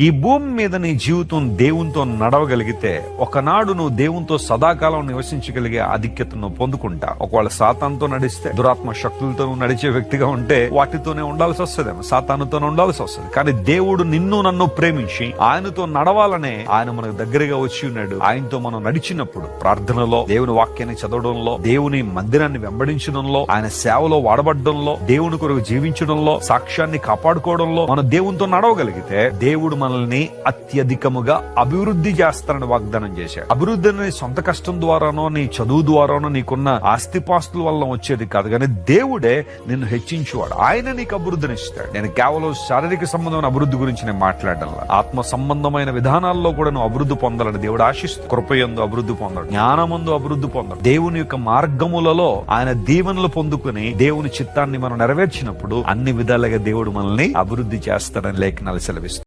ఈ భూమి మీద నీ జీవితం దేవునితో నడవగలిగితే ఒకనాడు నువ్వు దేవునితో సదాకాలం నివసించగలిగే ఆధిక్యత నువ్వు పొందుకుంటా. ఒకవేళ సాతాన్తో నడిస్తే దురాత్మ శక్తులతో నడిచే వ్యక్తిగా ఉంటే వాటితోనే ఉండాల్సి వస్తుందేమో సాతానుతోనే ఉండాల్సి వస్తుంది. కానీ దేవుడు నిన్ను నన్ను ప్రేమించి ఆయనతో నడవాలనే ఆయన మనకు దగ్గరగా వచ్చి ఉన్నాడు. ఆయనతో మనం నడిచినప్పుడు ప్రార్థనలో దేవుని వాక్యాన్ని చదవడంలో దేవుని మందిరాన్ని వెంబడించడంలో ఆయన సేవలో వాడబడడంలో దేవుని కొరకు జీవించడంలో సాక్ష్యాన్ని కాపాడుకోవడంలో మనం దేవునితో నడవగలిగితే దేవుడు మనల్ని అత్యధికముగా అభివృద్ధి చేస్తానని వాగ్దానం చేశాడు. అభివృద్ధి అనేది సొంత కష్టం ద్వారానో నీ చదువు ద్వారానో నీకున్న ఆస్తిపాస్తుల వల్ల వచ్చేది కాదు. కానీ దేవుడే నిన్ను హెచ్చించువాడు. ఆయన నీకు అభివృద్ధిని ఇస్తాడు నేను కేవలం శారీరక సంబంధమైన అభివృద్ధి గురించి నేను మాట్లాడడం ఆత్మ సంబంధమైన విధానాల్లో కూడా నువ్వు అభివృద్ధి పొందాలని దేవుడు ఆశిస్తూ కృపయందు అభివృద్ధి పొందడు. జ్ఞానమందు అభివృద్ధి పొందడు. దేవుని యొక్క మార్గములలో ఆయన దీవెనలు పొందుకుని దేవుని చిత్తాన్ని మనం నెరవేర్చినప్పుడు అన్ని విధాలుగా దేవుడు మనల్ని అభివృద్ధి చేస్తాడని లేఖనాలు సెలవిస్తాడు